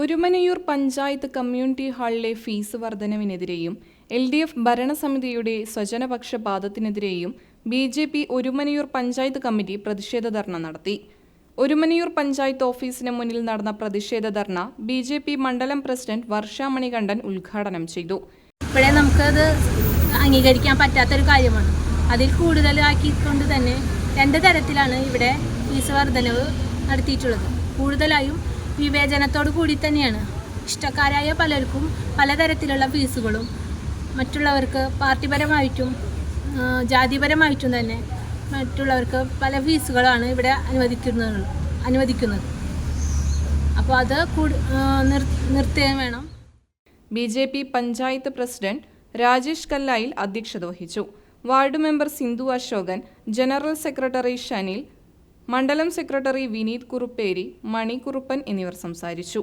Orumanayur panchayat community ഹാളിലെ fees വർധനവിനെതിരെയും L D F ഭരണസമിതിയുടെ സ്വജനപക്ഷപാതത്തിനെതിരെയും B J P Orumanayoor panchayat committee പ്രതിഷേധ ധർണ നടത്തി. ഒരുമനയൂർ പഞ്ചായത്ത് ഓഫീസിന് മുന്നിൽ നടന്ന പ്രതിഷേധ ധർണ ബി ജെ പി മണ്ഡലം പ്രസിഡന്റ് വർഷ മണികണ്ഠൻ ഉദ്ഘാടനം ചെയ്തു. ഇപ്പോഴേ നമുക്കത് അംഗീകരിക്കാൻ പറ്റാത്തൊരു കാര്യമാണ്. അതിൽ കൂടുതലാക്കിക്കൊണ്ട് തന്നെ രണ്ട് തരത്തിലാണ് ഇവിടെ ഫീസ് വർധനവ് നടത്തിയിട്ടുള്ളത്. കൂടുതലായും വിവേചനത്തോടു കൂടി തന്നെയാണ്. ഇഷ്ടക്കാരായ പലർക്കും പലതരത്തിലുള്ള ഫീസുകളും മറ്റുള്ളവർക്ക് പാർട്ടിപരമായിട്ടും ജാതിപരമായിട്ടും തന്നെ മറ്റുള്ളവർക്ക് പല ഫീസുകളാണ് ഇവിടെ അനുവദിക്കുന്നത് അനുവദിക്കുന്നത്. അപ്പോൾ അത് കൂടു നിർ നിർത്തുകയും വേണം. B J P panchayat president Rajesh Kallayil അധ്യക്ഷത വഹിച്ചു. Ward member Sindhu Ashokan general secretary Shanil മണ്ഡലം സെക്രട്ടറി വിനീത് കുറുപ്പേരി മണി കുറുപ്പൻ എന്നിവർ സംസാരിച്ചു.